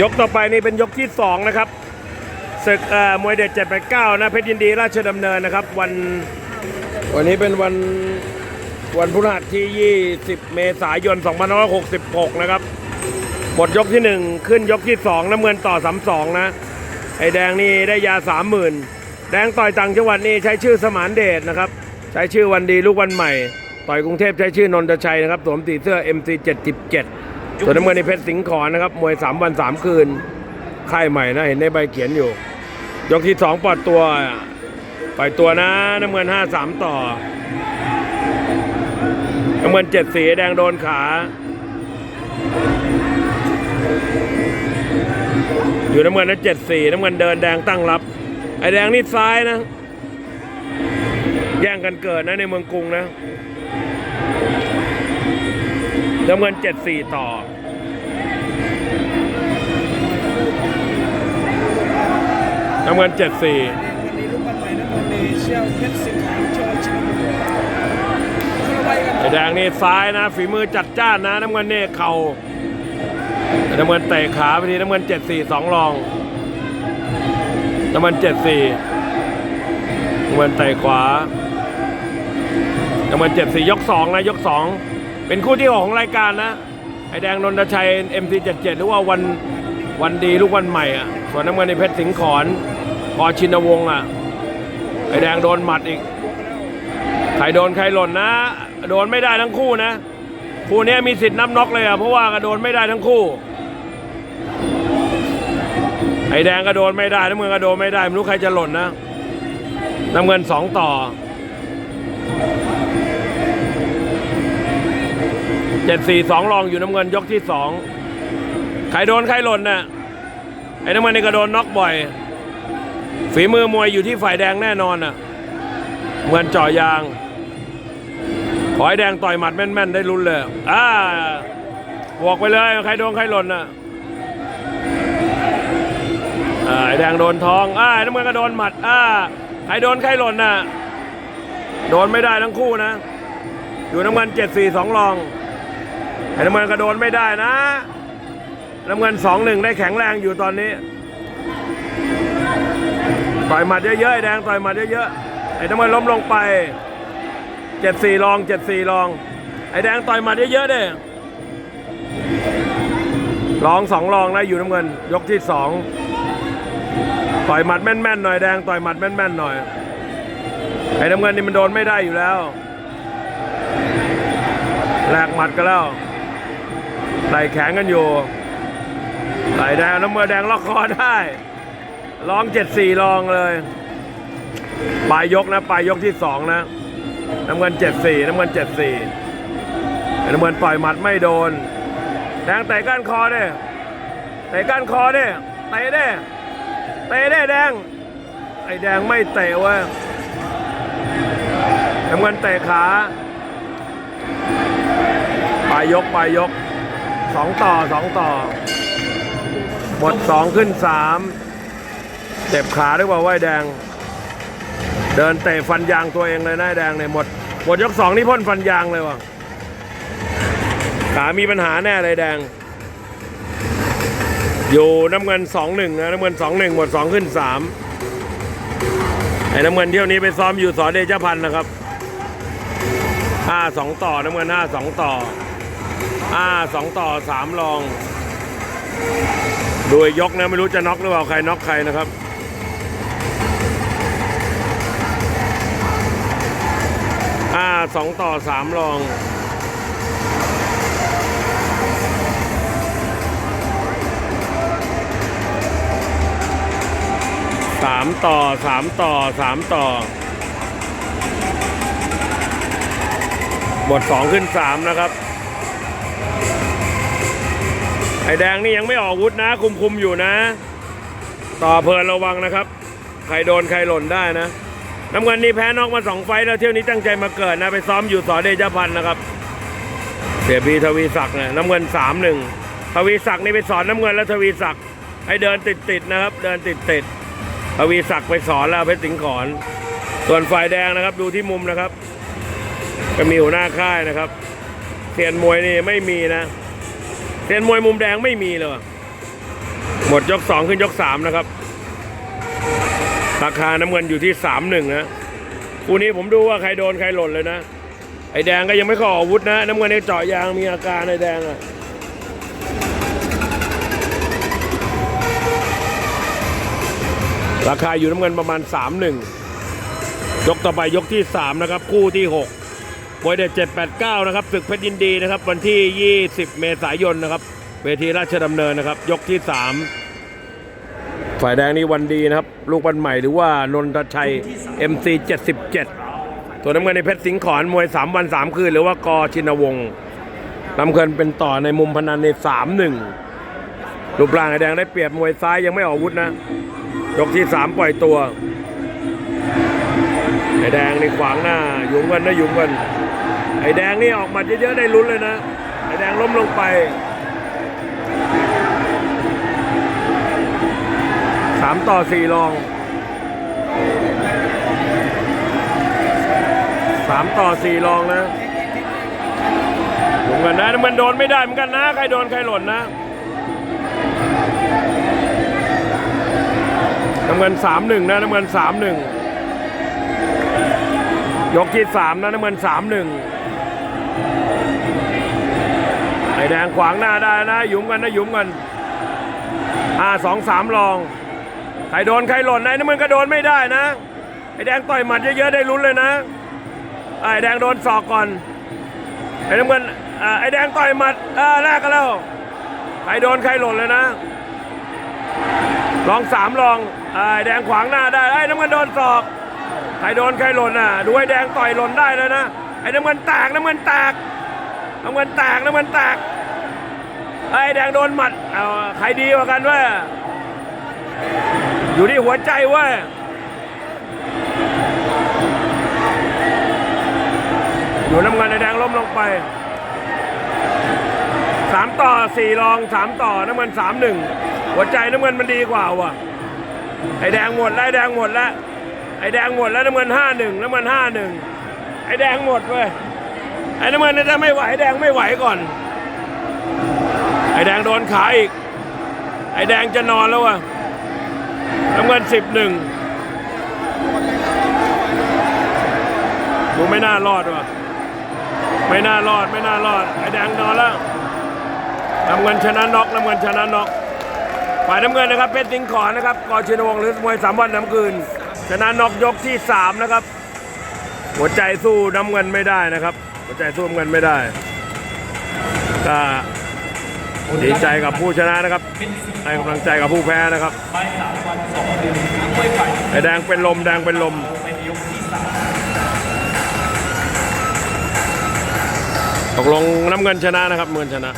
ยกต่อไปนี่เป็นยกที่สองนะครับศึกอ่อมวยเด็ด7 8 9 นะเพชรยินดีราชดำเนินนะครับ วันวันนี้เป็นวันวันพฤหัสที่ 20 เมษายน 2566 นะครับหมดยกที่ 1 ขึ้นยกที่ 2 น้ำเงินต่อ 32 นะไอแดงนี่ได้ยา 30,000 แดงต่อยต่างจังหวัดนี่ใช้ชื่อสมานเดชนะครับ ใช้ชื่อวันดีลูกวันใหม่ ต่อยกรุงเทพใช้ชื่อนนทชัยนะครับสวมสีเสื้อ MC 77 ส่วนน้ำเงินในเพชรสิงห์ขอนนะครับ มวย3วัน3คืน ค่ายใหม่นะเห็นในใบเขียนอยู่ ยกที่2ปลอดตัวปล่อยตัวนะน้ำเงิน5 3ต่อ น้ำเงิน7สีแดงโดนขาอยู่น้ำเงินนะ7สีน้ำเงินเดินแดงตั้งรับ ไอแดงนี่ซ้ายนะ แย่งกันเกิดนะในเมืองกรุงนะ น้ำเงินเจ็ดสี่ต่อ น้ำเงินเจ็ดสี่วันนี้ลูกบ้านใหม่นครเดเชียวเพชรสิงห์ขาวจังหวัดชิบุรีคนละใบกันไอ้แดงนี่ซ้ายนะ ฝีมือจัดจ้านนะ น้ำเงินนี่เข่าแต่น้ำเงินเตะขาไปทีน้ำเงินเจ็ดสี่สองรอง น้ำเงินเจ็ดสี่น้ำเงินเตะขวาน้ำเงินเจ็ดสี่ยกสองนะ ยกสอง เป็นคู่ที่หกของรายการนะ ไอแดงนนทชัย MC77 หรือว่าวันวันดีลูกวันใหม่อะ ส่วนน้ำเงินในเพชรสิงห์ขอนพอชินวงศ์อะ ไอแดงโดนหมัดอีก ใครโดนใครหล่นนะ โดนไม่ได้ทั้งคู่นะ คู่นี้มีสิทธิ์นับน็อกเลยอะ เพราะว่าก็โดนไม่ได้ทั้งคู่ ไอแดงก็โดนไม่ได้น้ำเงินก็โดนไม่ได้ไม่รู้ใครจะหล่นนะ น้ำเงินสองต่อ เจ็ดสี่สองรองอยู่น้ำเงินยกที่สองใครโดนใครหล่นน่ะไอ้น้ำเงินนี่ก็โดนน็อกบ่อย ฝีมือมวยอยู่ที่ฝ่ายแดงแน่นอนน่ะเหมือนจ่อยาง ขอให้แดงต่อยหมัดแม่นๆ ได้ลุ้นเลยอ่าบวกไปเลย ใครโดนใครหล่นน่ะอ่าไอ้แดงโดนทองอ่าน้ำเงินก็โดนหมัดอ่าใครโดนใครหล่นน่ะโดนไม่ได้ทั้งคู่นะ อยู่น้ำเงินเจ็ดสี่สองรอง ไอ้น้ำเงินกระโดนไม่ได้นะ น้ำเงินสองหนึ่งได้แข็งแรงอยู่ตอนนี้ ต่อยหมัดเยอะๆไอ้แดงต่อยหมัดเยอะๆ ไอ้น้ำเงินล้มลงไปเจ็ดสี่รองเจ็ดสี่รอง ไอ้แดงต่อยหมัดเยอะๆเด้รองสองรองนะอยู่น้ำเงิน ยกที่สองต่อยหมัดแม่นๆหน่อยแดงต่อยหมัดแม่นๆหน่อย ไอ้น้ำเงินนี่มันโดนไม่ได้อยู่แล้วแลกหมัดกันแล้ว ไหลแข็งกันอยู่ไหลแดงน้ำเมือแดงล็อกคอได้ลองเจ็ดสี่ลองเลยปลายยกนะปลายยกที่สองนะน้ำเงินเจ็ดสี่น้ำเงินเจ็ดสี่น้ำเงินปล่อยหมัดไม่โดน แดงเตะก้านคอเด้เตะก้านคอเด้เตะเด้เตะเด้แดงไอ้แดงไม่เตะเว้ยน้ำเงินเตะขาปลายยกปลายยก สองต่อสองต่อหมดสองขึ้นสามเจ็บขาด้วยว่าไว้แดง เดินเตะฟันยางตัวเองเลยนะไอ้แดงเนี่ยหมดหมดยกสองนี่พ่นฟันยางเลยว่ะขามีปัญหาแน่เลยแดง อยู่น้ำเงินสองหนึ่งนะน้ำเงินสองหนึ่งหมดสองขึ้นสามไอ้น้ำเงินเที่ยวนี้ไปซ้อมอยู่สอนเดชพันธ์นะครับห้าสองต่อน้ำเงินห้าสองต่อ ห้าสองต่อสามรองโดยยกนะไม่รู้จะน็อกหรือเปล่าใครน็อกใครนะครับห้าสองต่อสามรองสามต่อสามต่อสามต่อหมดสองขึ้นสามนะครับ ไอแดงนี่ยังไม่ออกวุธนะ คุมคุมอยู่นะ ต่อเพลินระวังนะครับ ใครโดนใครหล่นได้นะ น้ำเงินนี่แพ้นอกมาสองไฟแล้วเที่ยวนี้ตั้งใจมาเกิดนะ ไปซ้อมอยู่สอเดชพันธ์นะครับ เสียบีทวีศักดิ์นี่ยน้ำเงินสามหนึ่งทวีศักดิ์นี่ไปสอนน้ำเงินแล้วทวีศักดิ์ให้เดินติดติดๆนะครับ เดินติดติดๆทวีศักดิ์ไปสอนแล้วเพชรสิงห์ขอน ส่วนฝ่ายแดงนะครับ ดูที่มุมนะครับ ก็มีหัวหน้าค่ายนะครับเซียนมวยนี่ไม่มีนะ เซียนมวยมุมแดงไม่มีเลย หมดยกสองขึ้นยกสามนะครับ ราคาน้ำเงินอยู่ที่สามหนึ่งนะคู่นี้ผมดูว่าใครโดนใครหล่นเลยนะ ไอแดงก็ยังไม่เข้ออาวุธนะ น้ำเงินในเจาะยางมีอาการไอแดงอะราคาอยู่น้ำเงินประมาณสามหนึ่งยกต่อไปยกที่สามนะครับ คู่ที่หก มวยเด็ดเจ็ดแปดเก้านะครับศึกเพชรยินดีนะครับ วันที่ยี่สิบเมษายนนะครับ เวทีราชดำเนินนะครับ ยกที่สามฝ่ายแดงนี่วันดีนะครับ ลูกบันใหม่หรือว่านนทชัย MC 77 ตัวน้ำเงินในเพชรสิงห์ขอนมวย 3 วัน 3 คืน หรือว่ากอชินวงศ์น้ำเงินเป็นต่อในมุมพนันใน 3 1รูปร่างไอแดงได้เปรียบมวยซ้ายยังไม่ออกวุธนะ ยกที่ 3 ปล่อยตัวไอแดงในขวางหน้าหยุมกันนะหยุมกัน ไอ้แดงนี่ออกมัดเยอะๆได้ลุ้นเลยนะ ไอ้แดงล้มลงไปสามต่อสี่รองสามต่อสี่รองนะหลุมกันนะมันโดนไม่ได้เหมือนกันนะ ใครโดนใครหล่นนะน้ำเงินสามหนึ่งนะน้ำเงินสามหนึ่งยกที่สามนะน้ำเงินสามหนึ่ง ไอแดงขวางหน้าได้นะ หยุมกันนะหยุมกันห้าสองสามรองใครโดนใครหล่นไอ้น้ำมันก็โดนไม่ได้นะไอ้แดงต่อยหมัดเยอะๆได้ลุ้นเลยนะไอ้แดงโดนศอกก่อนไอ้น้ำเงินไอ้แดงต่อยหมัดแรกกันแล้วใครโดนใครหล่นเลยนะ ลองสามลองไอ้แดงขวางหน้าได้ไอ้น้ำเงินโดนศอกใครโดนใครหล่นอะดูไอ้แดงต่อยหล่นได้เลยนะ ไอ้น้ำเงินแตกน้ำเงินแตกน้ำเงินแตกน้ำเงินแตกไอ้แดงโดนหมัดเอาใครดีกว่ากันวะอยู่ที่หัวใจว้ยอยู่น้ำเงินในแดงล้มลงไปสามต่อสี่รองสามต่อน้ำเงินสามหนึ่งหัวใจน้ำเงินมันดีกว่าว่ะไอ้แดงหมดแล้วไอแดงหมดแล้วไอ้แดงหมดแล้วน้ำเงินห้าหนึ่งน้ำเงินห้าหนึ่ง ไอแดงหมดเว้ยไอน้ำเงินนี่จะไม่ไหวแดงไม่ไหวก่อน ไอแดงโดนขาอีก ไอแดงจะนอนแล้ววะน้ำเงินสิบหนึ่งดูไม่น่ารอดว่ะไม่น่ารอดไม่น่ารอด ไอ้แดงนอนแล้วน้ำเงินชนะน็อกน้ำเงินชนะน็อกฝ่ายน้ำเงินนะครับเพชรสิงห์ขอนนะครับกอชินวงหรือมวยสามวันน้ำคืนชนะน็อกยกที่สามนะครับ หัวใจสู้น้ำเงินไม่ได้นะครับ หัวใจสู้น้ำเงินไม่ได้ก็ดีใจกับผู้ชนะนะครับให้กำลังใจกับผู้แพ้นะครับไอ้แดงเป็นลมแดงเป็นลมตกลงน้ำเงินชนะนะครับเงินชนะ